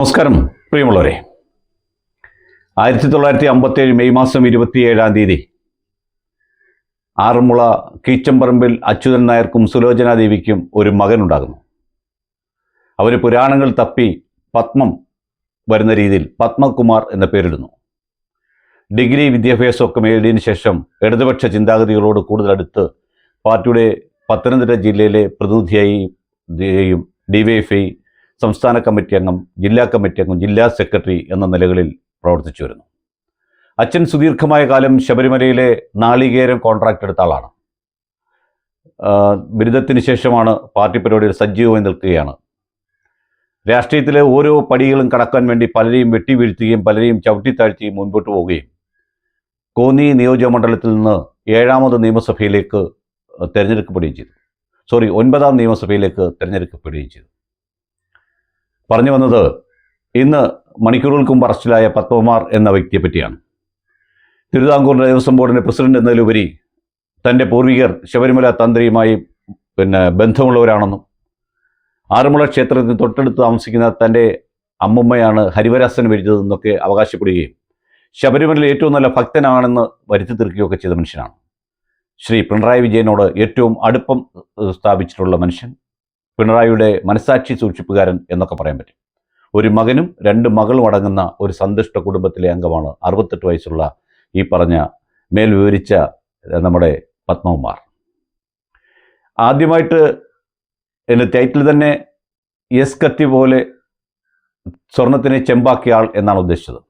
നമസ്കാരം പ്രിയമുള്ളവരെ. ആയിരത്തി തൊള്ളായിരത്തി അമ്പത്തേഴ് മെയ് മാസം ഇരുപത്തിയേഴാം തീയതി ആറന്മുള കീച്ചമ്പറമ്പിൽ അച്യുതൻ നായർക്കും സുലോചനാദേവിക്കും ഒരു മകനുണ്ടാകുന്നു. അവർ പുരാണങ്ങൾ തപ്പി പത്മം വരുന്ന രീതിയിൽ പത്മകുമാർ എന്ന പേരിടുന്നു. ഡിഗ്രി വിദ്യാഭ്യാസമൊക്കെ നേടിയതിന് ശേഷം ഇടതുപക്ഷ ചിന്താഗതികളോട് കൂടുതൽ അടുത്ത് പാർട്ടിയുടെ പത്തനംതിട്ട ജില്ലയിലെ പ്രതിനിധിയായി ഡിവൈഎഫ്ഐ സംസ്ഥാന കമ്മിറ്റി അംഗം ജില്ലാ കമ്മിറ്റി അംഗം ജില്ലാ സെക്രട്ടറി എന്ന നിലകളിൽ പ്രവർത്തിച്ചു വരുന്നു. അച്ഛൻ സുദീർഘമായ കാലം ശബരിമലയിലെ നാളികേരം കോൺട്രാക്ട് എടുത്ത ആളാണ്. ബിരുദത്തിന് ശേഷമാണ് പാർട്ടി പരിപാടിയിൽ സജീവമായി നിൽക്കുകയാണ്. രാഷ്ട്രീയത്തിലെ ഓരോ പടികളും കടക്കാൻ വേണ്ടി പലരെയും വെട്ടി വീഴ്ത്തുകയും പലരെയും ചവിട്ടിത്താഴ്ത്തിയും മുൻപോട്ട് പോവുകയും കോന്നി നിയോജകമണ്ഡലത്തിൽ നിന്ന് ഏഴാമത് നിയമസഭയിലേക്ക് തിരഞ്ഞെടുക്കപ്പെടുകയും ചെയ്തു. സോറി ഒൻപതാം നിയമസഭയിലേക്ക് തിരഞ്ഞെടുക്കപ്പെടുകയും ചെയ്തു. പറഞ്ഞു വന്നത് ഇന്ന് മണിക്കൂറുകൾക്ക് അറസ്റ്റിലായ പത്മകുമാർ എന്ന വ്യക്തിയെ പറ്റിയാണ്. തിരുവിതാംകൂർ ദേവസ്വം ബോർഡിന്റെ പ്രസിഡന്റ് എന്നതിലുപരി തന്റെ പൂർവികർ ശബരിമല തന്ത്രിയുമായി പിന്നെ ബന്ധമുള്ളവരാണെന്നും ആറന്മുള ക്ഷേത്രത്തിന് തൊട്ടടുത്ത് താമസിക്കുന്ന തന്റെ അമ്മുമ്മയാണ് ഹരിവരാസൻ എഴുതിയതെന്നൊക്കെ അവകാശപ്പെടുകയും ശബരിമലയിൽ ഏറ്റവും നല്ല ഭക്തനാണെന്ന് വരുത്തി തീർക്കുകയൊക്കെ ചെയ്ത മനുഷ്യനാണ്. ശ്രീ പിണറായി വിജയനോട് ഏറ്റവും അടുപ്പം സ്ഥാപിച്ചിട്ടുള്ള മനുഷ്യൻ. പിണറായിയുടെ മനസാക്ഷി സൂക്ഷിപ്പുകാരൻ എന്നൊക്കെ പറയാൻ പറ്റും. ഒരു മകനും രണ്ട് മകളും അടങ്ങുന്ന ഒരു സന്തുഷ്ട കുടുംബത്തിലെ അംഗമാണ് അറുപത്തെട്ട് വയസ്സുള്ള ഈ പറഞ്ഞ മേൽ വിവരിച്ച നമ്മുടെ പത്മകുമാർ. ആദ്യമായിട്ട് എന്റെ ടൈറ്റിൽ തന്നെ എസ് കത്തി പോലെ സ്വർണത്തിനെ ചെമ്പാക്കിയ ആൾ എന്നാണ് ഉദ്ദേശിച്ചത്.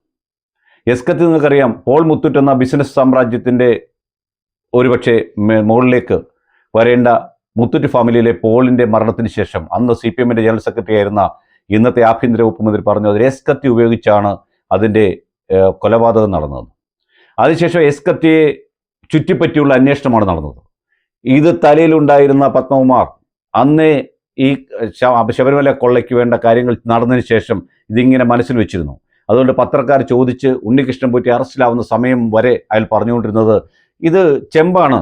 എസ് കത്തി നിങ്ങൾക്കറിയാം പോൾ മുത്തുറ്റെന്ന ബിസിനസ് സാമ്രാജ്യത്തിന്റെ ഒരുപക്ഷെ മുകളിലേക്ക് വരേണ്ട മുത്തൂറ്റ് ഫാമിലിയിലെ പോളിന്റെ മരണത്തിന് ശേഷം അന്ന് സി പി എമ്മിന്റെ ജനറൽ സെക്രട്ടറി ആയിരുന്ന ഇന്നത്തെ ആഭ്യന്തര വകുപ്പ് മന്ത്രി പറഞ്ഞു അത് എസ് കത്തി ഉപയോഗിച്ചാണ് അതിന്റെ കൊലപാതകം നടന്നത്. അതിനുശേഷം എസ് കത്തിയെ ചുറ്റിപ്പറ്റിയുള്ള അന്വേഷണമാണ് നടന്നത്. ഇത് തലയിലുണ്ടായിരുന്ന പത്മകുമാർ അന്നേ ഈ ശബരിമല കൊള്ളയ്ക്ക് വേണ്ട കാര്യങ്ങൾ നടന്നതിന് ശേഷം ഇതിങ്ങനെ മനസ്സിൽ വെച്ചിരുന്നു. അതുകൊണ്ട് പത്രക്കാർ ചോദിച്ച് ഉണ്ണികൃഷ്ണൻ പോറ്റി അറസ്റ്റിലാവുന്ന സമയം വരെ അയാൾ പറഞ്ഞുകൊണ്ടിരുന്നത് ഇത് ചെമ്പാണ്.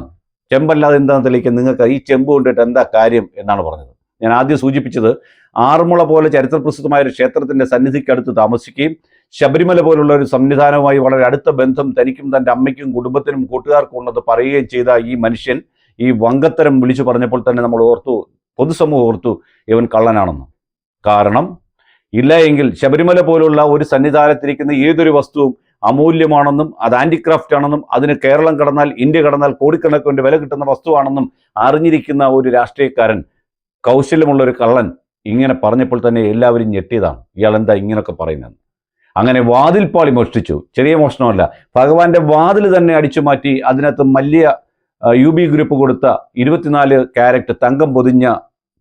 ചെമ്പല്ലാതെ എന്താണെന്ന് തെളിയിക്കാൻ നിങ്ങൾക്ക് ഈ ചെമ്പ് കൊണ്ടിട്ട് എന്താ കാര്യം എന്നാണ് പറഞ്ഞത്. ഞാൻ ആദ്യം സൂചിപ്പിച്ചത് ആറന്മുള പോലെ ചരിത്രപ്രസിദ്ധമായ ഒരു ക്ഷേത്രത്തിന്റെ സന്നിധിക്കടുത്ത് താമസിക്കുകയും ശബരിമല പോലുള്ള ഒരു സംവിധാനവുമായി വളരെ അടുത്ത ബന്ധം തനിക്കും തന്റെ അമ്മയ്ക്കും കുടുംബത്തിനും കൂട്ടുകാർക്കും ഉള്ളത് പറയുകയും ചെയ്ത ഈ മനുഷ്യൻ ഈ വങ്കത്തരം വിളിച്ചു പറഞ്ഞപ്പോൾ തന്നെ നമ്മൾ ഓർത്തു പൊതുസമൂഹം ഓർത്തു ഇവൻ കള്ളനാണെന്ന്. കാരണം ഇല്ല എങ്കിൽ ശബരിമല പോലുള്ള ഒരു സന്നിധാനത്തിരിക്കുന്ന ഏതൊരു വസ്തുവും അമൂല്യമാണെന്നും അത് ആന്റിക്രാഫ്റ്റ് ആണെന്നും അതിന് കേരളം കടന്നാൽ ഇന്ത്യ കടന്നാൽ കോടിക്കണക്കിന് വില കിട്ടുന്ന വസ്തുവാണെന്നും അറിഞ്ഞിരിക്കുന്ന ഒരു രാഷ്ട്രീയക്കാരൻ കൗശല്യമുള്ള ഒരു കള്ളൻ ഇങ്ങനെ പറഞ്ഞപ്പോൾ തന്നെ എല്ലാവരും ഞെട്ടിയതാണ്. ഇയാൾ എന്താ ഇങ്ങനെയൊക്കെ പറയുന്നത്? അങ്ങനെ വാതിൽ പാളി മോഷ്ടിച്ചു. ചെറിയ മോഷണമല്ല ഭഗവാന്റെ വാതിൽ തന്നെ അടിച്ചു മാറ്റി അതിനകത്ത് മല്യ യു ബി ഗ്രൂപ്പ് കൊടുത്ത ഇരുപത്തിനാല് ക്യാരറ്റ് തങ്കം പൊതിഞ്ഞ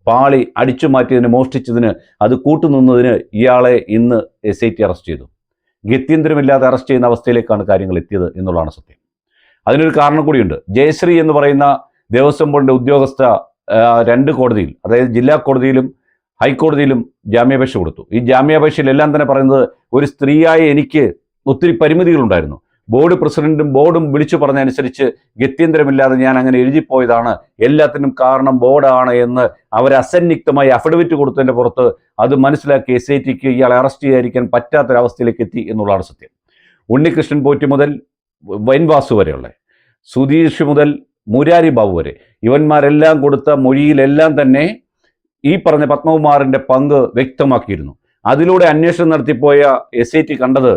പാളി അടിച്ചു മാറ്റിയതിന് മോഷ്ടിച്ചതിന് അത് കൂട്ടുനിന്നതിന് ഇയാളെ ഇന്ന് എസ് ഐ ടി അറസ്റ്റ് ചെയ്തു. ഗത്യന്തരമില്ലാതെ അറസ്റ്റ് ചെയ്യുന്ന അവസ്ഥയിലേക്കാണ് കാര്യങ്ങൾ എത്തിയത് എന്നുള്ളതാണ് സത്യം. അതിനൊരു കാരണം കൂടിയുണ്ട്. ജയശ്രീ എന്ന് പറയുന്ന ദേവസ്വം ബോർഡിന്റെ ഉദ്യോഗസ്ഥ രണ്ട് കോടതിയിൽ അതായത് ജില്ലാ കോടതിയിലും ഹൈക്കോടതിയിലും ജാമ്യാപേക്ഷ കൊടുത്തു. ഈ ജാമ്യാപേക്ഷയിൽ എല്ലാം തന്നെ പറയുന്നത് ഒരു സ്ത്രീയായ എനിക്ക് ഒത്തിരി പരിമിതികളുണ്ടായിരുന്നു. ബോർഡ് പ്രസിഡന്റും ബോർഡും വിളിച്ചു പറഞ്ഞതനുസരിച്ച് ഗത്യന്തരമില്ലാതെ ഞാൻ അങ്ങനെ എഴുതിപ്പോയതാണ്. എല്ലാത്തിനും കാരണം ബോർഡാണ് എന്ന് അവർ അസന്നിഗ്ധമായി അഫിഡവിറ്റ് കൊടുത്തതിന്റെ പുറത്ത് അത് മനസ്സിലാക്കി എസ് ഐ ടിക്ക് ഇയാളെ അറസ്റ്റ് ചെയ്യാതിരിക്കാൻ പറ്റാത്തൊരവസ്ഥയിലേക്ക് എത്തി എന്നുള്ളതാണ് സത്യം. ഉണ്ണികൃഷ്ണൻ പോറ്റി മുതൽ വൈൻവാസു വരെയുള്ള സുധീഷ് മുതൽ മുരാരി ബാബു വരെ ഇവന്മാരെല്ലാം കൊടുത്ത മൊഴിയിലെല്ലാം തന്നെ ഈ പറഞ്ഞ പത്മകുമാറിന്റെ പങ്ക് വ്യക്തമാക്കിയിരുന്നു. അതിലൂടെ അന്വേഷണം നടത്തിപ്പോയ എസ് ഐ ടി കണ്ടത്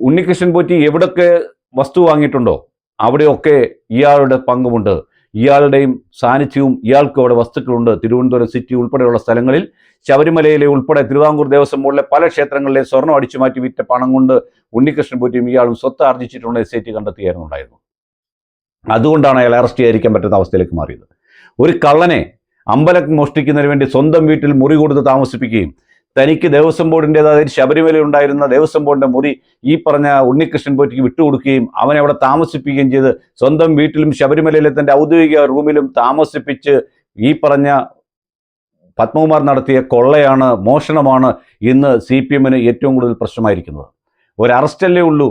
ഉണ്ണികൃഷ്ണൻ പോറ്റി എവിടൊക്കെ വസ്തു വാങ്ങിയിട്ടുണ്ടോ അവിടെയൊക്കെ ഇയാളുടെ പങ്കുമുണ്ട്. ഇയാളുടെയും സാന്നിധ്യവും ഇയാൾക്കും അവിടെ വസ്തുക്കളുണ്ട്. തിരുവനന്തപുരം സിറ്റി ഉൾപ്പെടെയുള്ള സ്ഥലങ്ങളിൽ ശബരിമലയിലെ ഉൾപ്പെടെ തിരുവിതാംകൂർ ദേവസ്വം ബോർഡിലെ പല ക്ഷേത്രങ്ങളിലെ സ്വർണം അടിച്ചു മാറ്റി വിറ്റ പണം കൊണ്ട് ഉണ്ണികൃഷ്ണൻ പോറ്റിയും ഇയാളും സ്വത്ത് ആർജിച്ചിട്ടുണ്ട് എസ് ഐ ടി കണ്ടെത്തുകയായിരുന്നു ഉണ്ടായിരുന്നു. അതുകൊണ്ടാണ് അയാൾ അറസ്റ്റ് ചെയ്യാതിരിക്കാൻ പറ്റുന്ന അവസ്ഥയിലേക്ക് മാറിയത്. ഒരു കള്ളനെ അമ്പലം മോഷ്ടിക്കുന്നതിന് വേണ്ടി സ്വന്തം വീട്ടിൽ മുറി കൊടുത്ത് താമസിപ്പിക്കുകയും തനിക്ക് ദേവസ്വം ബോർഡിന്റെതായ ശബരിമല ഉണ്ടായിരുന്ന ദേവസ്വം ബോർഡിന്റെ മുറി ഈ പറഞ്ഞ ഉണ്ണികൃഷ്ണൻ പോറ്റിക്ക് വിട്ടുകൊടുക്കുകയും അവനെ അവിടെ താമസിപ്പിക്കുകയും ചെയ്ത് സ്വന്തം വീട്ടിലും ശബരിമലയിലെ തന്റെ ഔദ്യോഗിക റൂമിലും താമസിപ്പിച്ച് ഈ പറഞ്ഞ പത്മകുമാർ നടത്തിയ കൊള്ളയാണ് മോഷണമാണ് ഇന്ന് സി പി എമ്മിന് ഏറ്റവും കൂടുതൽ പ്രശ്നമായിരിക്കുന്നത്. ഒരു അറസ്റ്റല്ലേ ഉള്ളൂ.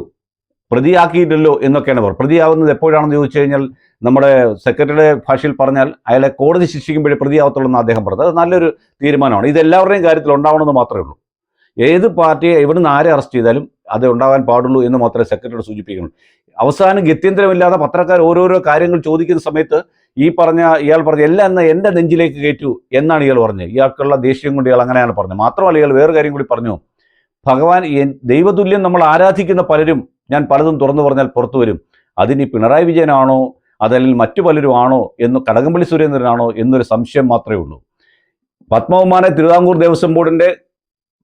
പ്രതിയാക്കിയിട്ടല്ലോ എന്നൊക്കെയാണ് അവർ പ്രതിയാവുന്നത് എപ്പോഴാണെന്ന് ചോദിച്ചു കഴിഞ്ഞാൽ നമ്മുടെ സെക്രട്ടറിയുടെ ഭാഷയിൽ പറഞ്ഞാൽ അയാളെ കോടതി ശിക്ഷിക്കുമ്പോഴേ പ്രതിയാവത്തുള്ളൂ എന്ന് അദ്ദേഹം പറഞ്ഞത്. അത് നല്ലൊരു തീരുമാനമാണ്. ഇത് എല്ലാവരുടെയും കാര്യത്തിൽ ഉണ്ടാവണമെന്ന് മാത്രമേ ഉള്ളൂ. ഏത് പാർട്ടിയെ എവിടുന്ന് ആരെ അറസ്റ്റ് ചെയ്താലും അത് ഉണ്ടാകാൻ പാടുള്ളൂ എന്ന് മാത്രമേ സെക്രട്ടറി സൂചിപ്പിക്കുന്നുള്ളൂ. അവസാനം ഗത്യന്തരമില്ലാതെ പത്രക്കാർ ഓരോരോ കാര്യങ്ങൾ ചോദിക്കുന്ന സമയത്ത് ഈ പറഞ്ഞ ഇയാൾ പറഞ്ഞ എല്ലാം എന്ന എന്റെ നെഞ്ചിലേക്ക് കയറ്റു എന്നാണ് ഇയാൾ പറഞ്ഞത്. ഇയാൾക്കുള്ള ദേഷ്യം കൊണ്ട് ഇയാൾ അങ്ങനെയാണ് പറഞ്ഞത്. മാത്രമല്ല ഇയാൾ വേറെ കാര്യം കൂടി പറഞ്ഞു. ഭഗവാൻ ദൈവതുല്യം നമ്മൾ ആരാധിക്കുന്ന പലരും ഞാൻ പലതും തുറന്നു പറഞ്ഞാൽ പുറത്തു വരും. അതിനി പിണറായി വിജയനാണോ? അതല്ലെങ്കിൽ മറ്റു പലരും ആണോ എന്ന് കടകംപള്ളി സുരേന്ദ്രനാണോ? എന്നൊരു സംശയം മാത്രമേ ഉള്ളൂ. പത്മകുമാരെ തിരുവിതാംകൂർ ദേവസ്വം ബോർഡിന്റെ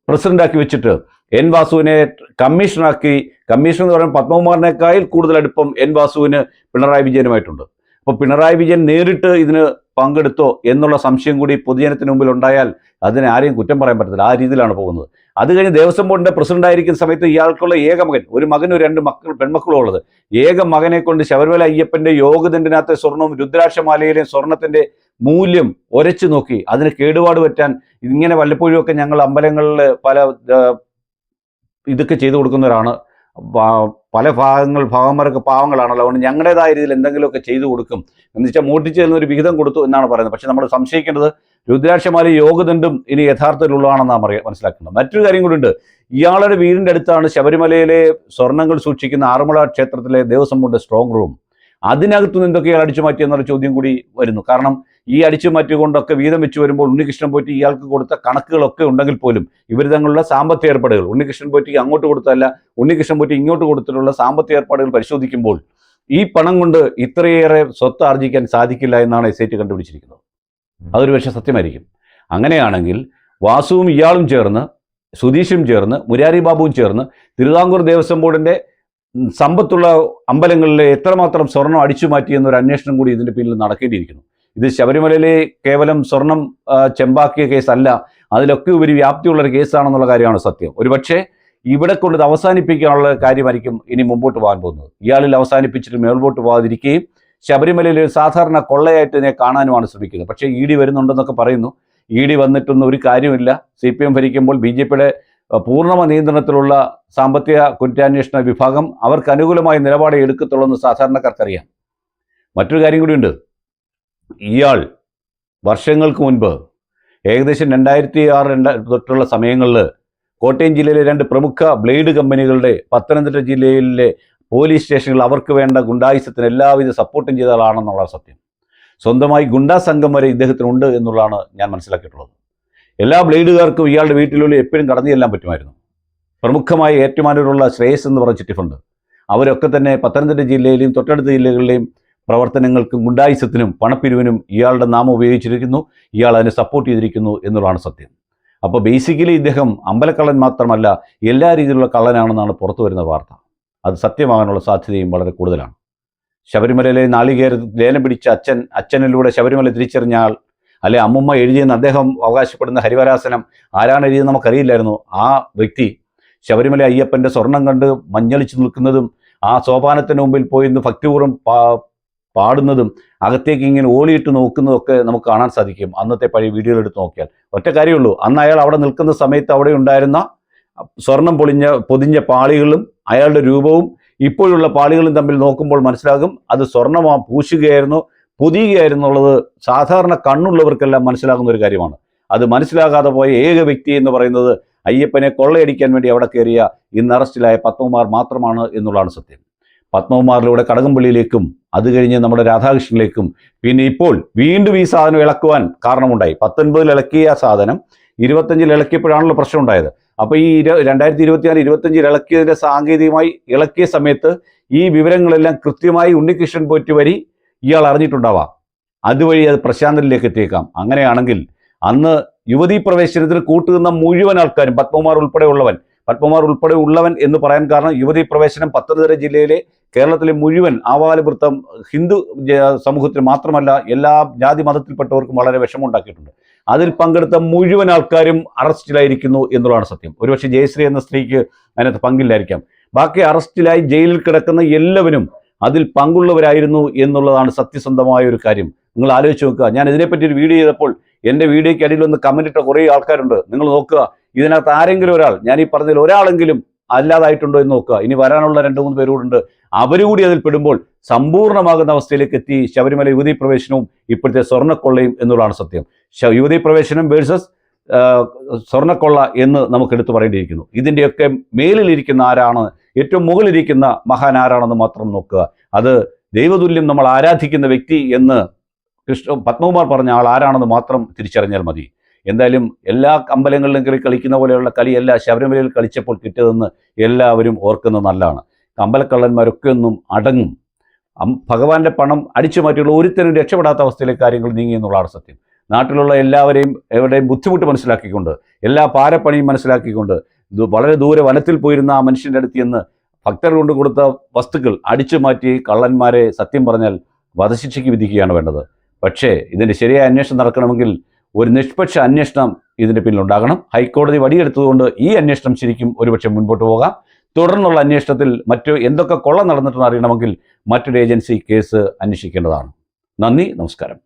പ്രസിഡന്റാക്കി വെച്ചിട്ട് എൻ വാസുവിനെ കമ്മീഷണറാക്കി കമ്മീഷൻ എന്ന് പറയുമ്പോൾ പത്മകുമാറിനേക്കാൾ കൂടുതൽ അടുപ്പം എൻ വാസുവിന് പിണറായി വിജയനുമായിട്ടുണ്ട്. അപ്പോൾ പിണറായി വിജയൻ നേരിട്ട് ഇതിന് പങ്കെടുത്തോ എന്നുള്ള സംശയം കൂടി പൊതുജനത്തിന് മുമ്പിൽ ഉണ്ടായാൽ അതിനെ ആരെയും കുറ്റം പറയാൻ പറ്റത്തില്ല. ആ രീതിയിലാണ് പോകുന്നത്. അത് കഴിഞ്ഞ് ദേവസ്വം ബോർഡിന്റെ പ്രസിഡന്റ് ആയിരിക്കുന്ന സമയത്ത് ഇയാൾക്കുള്ള ഏക മകൻ ഒരു മകനും രണ്ട് മക്കൾ പെൺമക്കളും ഉള്ളത്. ഏക മകനെ കൊണ്ട് ശബരിമല അയ്യപ്പന്റെ യോഗദണ്ഡിനകത്തെ സ്വർണവും രുദ്രാക്ഷമാലയിലെയും സ്വർണത്തിന്റെ മൂല്യം ഒരച്ചു നോക്കി അതിന് കേടുപാട് പറ്റാൻ ഇങ്ങനെ വല്ലപ്പോഴും ഒക്കെ ഞങ്ങൾ അമ്പലങ്ങളിൽ പല ഇതൊക്കെ ചെയ്തു കൊടുക്കുന്നവരാണ്. പല ഭാഗങ്ങൾ ഭാഗന്മാർക്ക് പാവങ്ങളാണല്ലോ. അതുകൊണ്ട് ഞങ്ങളുടേതായ രീതിയിൽ എന്തെങ്കിലുമൊക്കെ ചെയ്തു കൊടുക്കും. എന്ന് വെച്ചാൽ മോട്ടിച്ച് തരുന്ന ഒരു വിഹിതം കൊടുത്തു എന്നാണ് പറയുന്നത്. പക്ഷെ നമ്മൾ സംശയിക്കേണ്ടത് രുദ്രാക്ഷമാല യോഗദണ്ഡും ഇനി യഥാർത്ഥത്തിലുള്ളതാണെന്നാണ് അറിയാൻ മനസ്സിലാക്കുന്നത്. മറ്റൊരു കാര്യം കൂടി ഉണ്ട് ഇയാളുടെ വീടിന്റെ അടുത്താണ് ശബരിമലയിലെ സ്വർണങ്ങൾ സൂക്ഷിക്കുന്ന ആറന്മുള ക്ഷേത്രത്തിലെ ദേവസ്വം ബോർഡ് സ്ട്രോങ് റൂം അതിനകത്തു നിന്ന് എന്തൊക്കെ ഇയാൾ അടിച്ചു മാറ്റി എന്നുള്ള ചോദ്യം കൂടി വരുന്നു. കാരണം ഈ അടിച്ചു മാറ്റിക്കൊണ്ടൊക്കെ വീതം വെച്ച് വരുമ്പോൾ ഉണ്ണികൃഷ്ണൻ പോറ്റി ഇയാൾക്ക് കൊടുത്ത കണക്കുകളൊക്കെ ഉണ്ടെങ്കിൽ പോലും ഇവർ തങ്ങളുള്ള സാമ്പത്തിക ഏർപ്പാടുകൾ ഉണ്ണികൃഷ്ണൻ പോറ്റിക്ക് അങ്ങോട്ട് കൊടുത്തല്ല ഉണ്ണികൃഷ്ണൻ പോറ്റി ഇങ്ങോട്ട് കൊടുത്തിട്ടുള്ള സാമ്പത്തിക ഏർപ്പാടുകൾ പരിശോധിക്കുമ്പോൾ ഈ പണം കൊണ്ട് ഇത്രയേറെ സ്വത്ത് ആർജിക്കാൻ സാധിക്കില്ല എന്നാണ് എസ് ഐ ടി കണ്ടുപിടിച്ചിരിക്കുന്നത്. അതൊരു പക്ഷേ സത്യമായിരിക്കും. അങ്ങനെയാണെങ്കിൽ വാസുവും ഇയാളും ചേർന്ന് സുധീഷും ചേർന്ന് മുരാരി ബാബുവും ചേർന്ന് തിരുവിതാംകൂർ ദേവസ്വം ബോർഡിന്റെ ഉം, സമ്പത്തുള്ള അമ്പലങ്ങളിലെ എത്രമാത്രം സ്വർണം അടിച്ചു മാറ്റി എന്നൊരു അന്വേഷണം കൂടി ഇതിന്റെ പിന്നിൽ നടക്കേണ്ടിയിരിക്കുന്നു. ഇത് ശബരിമലയിലെ കേവലം സ്വർണം ചെമ്പാക്കിയ കേസല്ല അതിലൊക്കെ ഒരു വ്യാപ്തിയുള്ള ഒരു കേസാണെന്നുള്ള കാര്യമാണ് സത്യം. ഒരുപക്ഷെ ഇവിടെ കൊണ്ട് ഇത് അവസാനിപ്പിക്കാനുള്ള കാര്യമായിരിക്കും ഇനി മുമ്പോട്ട് പോകാൻ പോകുന്നത്. ഇയാളിൽ അവസാനിപ്പിച്ചിട്ട് മേൽപോട്ട് പോകാതിരിക്കുകയും ശബരിമലയിൽ ഒരു സാധാരണ കൊള്ളയായിട്ട് ഇതിനെ കാണാനുമാണ് ശ്രമിക്കുന്നത്. പക്ഷേ ഇ ഡി വരുന്നുണ്ടെന്നൊക്കെ പറയുന്നു. ഇ ഡി വന്നിട്ടൊന്നും ഒരു കാര്യമില്ല സി പി എം ഭരിക്കുമ്പോൾ ബി ജെ പിയുടെ പൂർണ നിയന്ത്രണത്തിലുള്ള സാമ്പത്തിക കുറ്റാന്വേഷണ വിഭാഗം അവർക്ക് അനുകൂലമായ നിലപാട് എടുക്കത്തുള്ളൂ എന്ന് സാധാരണക്കാർക്കറിയാം. മറ്റൊരു കാര്യം കൂടിയുണ്ട്. ഇയാൾ വർഷങ്ങൾക്ക് മുൻപ് ഏകദേശം രണ്ടായിരത്തി ആറ് രണ്ടായിരത്തി തൊട്ടുള്ള സമയങ്ങളിൽ കോട്ടയം ജില്ലയിലെ രണ്ട് പ്രമുഖ ബ്ലേഡ് കമ്പനികളുടെ പത്തനംതിട്ട ജില്ലയിലെ പോലീസ് സ്റ്റേഷനിൽ അവർക്ക് വേണ്ട ഗുണ്ടായുസത്തിന് എല്ലാവിധ സപ്പോർട്ടും ചെയ്ത ആളാണെന്നുള്ള സത്യം. സ്വന്തമായി ഗുണ്ടാ സംഘം വരെ ഇദ്ദേഹത്തിനുണ്ട് എന്നുള്ളതാണ് ഞാൻ മനസ്സിലാക്കിയിട്ടുള്ളത്. എല്ലാ ബ്ലേഡുകാർക്കും ഇയാളുടെ വീട്ടിലുള്ളിൽ എപ്പോഴും കടന്നു ചെല്ലാൻ പറ്റുമായിരുന്നു. പ്രമുഖമായ ഏറ്റുമാനൂരുള്ള ശ്രേയസ് എന്ന് പറഞ്ഞ ചിട്ടിഫണ്ട് അവരൊക്കെ തന്നെ പത്തനംതിട്ട ജില്ലയിലെയും തൊട്ടടുത്ത ജില്ലകളിലെയും പ്രവർത്തനങ്ങൾക്കും ഗുണ്ടായുസത്തിനും പണപ്പിരിവിനും ഇയാളുടെ നാമം ഉപയോഗിച്ചിരിക്കുന്നു. ഇയാൾ അതിനെ സപ്പോർട്ട് ചെയ്തിരിക്കുന്നു എന്നുള്ളതാണ് സത്യം. അപ്പോൾ ബേസിക്കലി ഇദ്ദേഹം അമ്പലക്കള്ളൻ മാത്രമല്ല എല്ലാ രീതിയിലുള്ള കള്ളനാണെന്നാണ് പുറത്തു വരുന്ന വാർത്ത. അത് സത്യമാകാനുള്ള സാധ്യതയും വളരെ കൂടുതലാണ്. ശബരിമലയിലെ നാളികേര ലേലം പിടിച്ച അച്ഛൻ അച്ഛനിലൂടെ ശബരിമല തിരിച്ചറിഞ്ഞ ആൾ അല്ലെ അമ്മുമ്മ എഴുതിയെന്ന് അദ്ദേഹം അവകാശപ്പെടുന്ന ഹരിവരാസനം ആരാണ് എഴുതിയെന്ന് നമുക്കറിയില്ലായിരുന്നു. ആ വ്യക്തി ശബരിമല അയ്യപ്പന്റെ സ്വർണം കണ്ട് മഞ്ഞളിച്ചു നിൽക്കുന്നതും ആ സോപാനത്തിന് മുമ്പിൽ പോയി ഇന്ന് ഭക്തിപൂർവം പാടുന്നതും അകത്തേക്ക് ഇങ്ങനെ ഓളിയിട്ട് നോക്കുന്നതും ഒക്കെ നമുക്ക് കാണാൻ സാധിക്കും. അന്നത്തെ പഴയ വീഡിയോ എടുത്ത് നോക്കിയാൽ. ഒറ്റ കാര്യമുള്ളൂ. അന്ന് അയാൾ അവിടെ നിൽക്കുന്ന സമയത്ത് അവിടെ ഉണ്ടായിരുന്ന സ്വർണം പൊളിഞ്ഞ പൊതിഞ്ഞ പാളികളും അയാളുടെ രൂപവും ഇപ്പോഴുള്ള പാളികളും തമ്മിൽ നോക്കുമ്പോൾ മനസ്സിലാകും. അത് സ്വർണമാ പൂശുകയായിരുന്നു പൊതിയുകയായിരുന്നു എന്നുള്ളത് സാധാരണ കണ്ണുള്ളവർക്കെല്ലാം മനസ്സിലാകുന്ന ഒരു കാര്യമാണ്. അത് മനസ്സിലാകാതെ പോയ ഏക വ്യക്തി എന്ന് പറയുന്നത് അയ്യപ്പനെ കൊള്ളയടിക്കാൻ വേണ്ടി അവിടെ കയറിയ ഇന്ന് അറസ്റ്റിലായ പത്മകുമാർ മാത്രമാണ് എന്നുള്ളതാണ് സത്യം. പത്മകുമാറിലൂടെ കടകംപള്ളിയിലേക്കും അത് കഴിഞ്ഞ് നമ്മുടെ രാധാകൃഷ്ണനിലേക്കും. പിന്നെ ഇപ്പോൾ വീണ്ടും ഈ സാധനം ഇളക്കുവാൻ കാരണമുണ്ടായി. പത്തൊൻപതിൽ ഇളക്കിയ സാധനം ഇരുപത്തഞ്ചിൽ ഇളക്കിയപ്പോഴാണല്ലോ പ്രശ്നം ഉണ്ടായത് അപ്പോൾ ഈ ഇരു രണ്ടായിരത്തി ഇരുപത്തിനാല് ഇരുപത്തഞ്ചിൽ ഇളക്കിയതിന്റെ സാങ്കേതികമായി ഇളക്കിയ സമയത്ത് ഈ വിവരങ്ങളെല്ലാം കൃത്യമായി ഉണ്ണികൃഷ്ണൻ പോറ്റി വരി ഇയാൾ അറിഞ്ഞിട്ടുണ്ടാവാം. അതുവഴി അത് പ്രശാന്തനിലേക്ക് എത്തിയേക്കാം. അങ്ങനെയാണെങ്കിൽ അന്ന് യുവതീ പ്രവേശനത്തിന് കൂട്ടുനിന്ന മുഴുവൻ ആൾക്കാരും പത്മകുമാർ ഉൾപ്പെടെ പത്മകുമാർ ഉൾപ്പെടെ ഉള്ളവൻ എന്ന് പറയാൻ കാരണം യുവതി പ്രവേശനം പത്തനംതിട്ട ജില്ലയിലെ കേരളത്തിലെ മുഴുവൻ ആവാലവൃത്തം ഹിന്ദു സമൂഹത്തിന് മാത്രമല്ല എല്ലാ ജാതി മതത്തിൽപ്പെട്ടവർക്കും വളരെ വിഷമമുണ്ടാക്കിയിട്ടുണ്ട്. അതിൽ പങ്കെടുത്ത മുഴുവൻ ആൾക്കാരും അറസ്റ്റിലായിരിക്കുന്നു എന്നുള്ളതാണ് സത്യം. ഒരുപക്ഷെ ജയശ്രീ എന്ന സ്ത്രീക്ക് അതിനകത്ത് പങ്കില്ലായിരിക്കാം. ബാക്കി അറസ്റ്റിലായി ജയിലിൽ കിടക്കുന്ന എല്ലാവരും അതിൽ പങ്കുള്ളവരായിരുന്നു എന്നുള്ളതാണ് സത്യസന്ധമായ ഒരു കാര്യം. നിങ്ങൾ ആലോചിച്ച് നോക്കുക. ഞാൻ ഇതിനെപ്പറ്റി ഒരു വീഡിയോ ചെയ്തപ്പോൾ എന്റെ വീഡിയോയ്ക്ക് അടിയിൽ ഒന്ന് കമന്റ് ഇട്ട കുറേ ആൾക്കാരുണ്ട്. നിങ്ങൾ നോക്കുക. ഇതിനകത്ത് ആരെങ്കിലും ഒരാൾ ഞാൻ ഈ പറഞ്ഞതിൽ ഒരാളെങ്കിലും അല്ലാതായിട്ടുണ്ടോ എന്ന് നോക്കുക. ഇനി വരാനുള്ള രണ്ട് മൂന്ന് പേരുകൂടുണ്ട് അവരുകൂടി അതിൽ പെടുമ്പോൾ സമ്പൂർണമാകുന്ന അവസ്ഥയിലേക്ക് എത്തി ശബരിമല യുവതി പ്രവേശനവും ഇപ്പോഴത്തെ സ്വർണക്കൊള്ളയും എന്നുള്ളതാണ് സത്യം. യുവതി പ്രവേശനം വേഴ്സസ് സ്വർണക്കൊള്ള എന്ന് നമുക്ക് എടുത്തു പറയേണ്ടിയിരിക്കുന്നു. ഇതിന്റെയൊക്കെ മേലിലിരിക്കുന്ന ആരാണ്? ഏറ്റവും മുകളിലിരിക്കുന്ന മഹാൻ ആരാണെന്ന് മാത്രം നോക്കുക. അത് ദൈവതുല്യം നമ്മൾ ആരാധിക്കുന്ന വ്യക്തി എന്ന് കൃഷ്ണ പത്മകുമാർ പറഞ്ഞ ആൾ ആരാണെന്ന് മാത്രം തിരിച്ചറിഞ്ഞാൽ മതി. എന്തായാലും എല്ലാ അമ്പലങ്ങളിലും കയറി കളിക്കുന്ന പോലെയുള്ള കളിയല്ല ശബരിമലയിൽ കളിച്ചപ്പോൾ കിട്ടിയതെന്ന് എല്ലാവരും ഓർക്കുന്നത് നല്ലതാണ്. അമ്പലക്കള്ളന്മാരൊക്കെ ഒന്നും അടങ്ങും. ഭഗവാന്റെ പണം അടിച്ചു മാറ്റിയുള്ള ഒരുത്തരും രക്ഷപ്പെടാത്ത അവസ്ഥയിലെ കാര്യങ്ങൾ നീങ്ങി എന്നുള്ളതാണ് സത്യം. നാട്ടിലുള്ള എല്ലാവരെയും എവിടെയും ബുദ്ധിമുട്ട് മനസ്സിലാക്കിക്കൊണ്ട് എല്ലാ പാരപ്പണിയും മനസ്സിലാക്കിക്കൊണ്ട് വളരെ ദൂരെ വനത്തിൽ പോയിരുന്ന ആ മനുഷ്യന്റെ അടുത്ത് ചെന്ന് ഭക്തർ കൊണ്ട് കൊടുത്ത വസ്തുക്കൾ അടിച്ചു മാറ്റി കള്ളന്മാരെ സത്യം പറഞ്ഞാൽ വധശിക്ഷയ്ക്ക് വിധിക്കുകയാണ് വേണ്ടത്. പക്ഷേ ഇതിന്റെ ശരിയായ അന്വേഷണം നടക്കണമെങ്കിൽ ഒരു നിഷ്പക്ഷ അന്വേഷണം ഇതിന്റെ പിന്നിലുണ്ടാകണം. ഹൈക്കോടതി വടിയെടുത്തതുകൊണ്ട് ഈ അന്വേഷണം ശരിക്കും ഒരുപക്ഷെ മുൻപോട്ട് പോകാം. തുടർന്നുള്ള അന്വേഷണത്തിൽ മറ്റു എന്തൊക്കെ കൊള്ള നടന്നിട്ടെന്ന് അറിയണമെങ്കിൽ മറ്റൊരു ഏജൻസി കേസ് അന്വേഷിക്കേണ്ടതാണ്. നന്ദി നമസ്കാരം.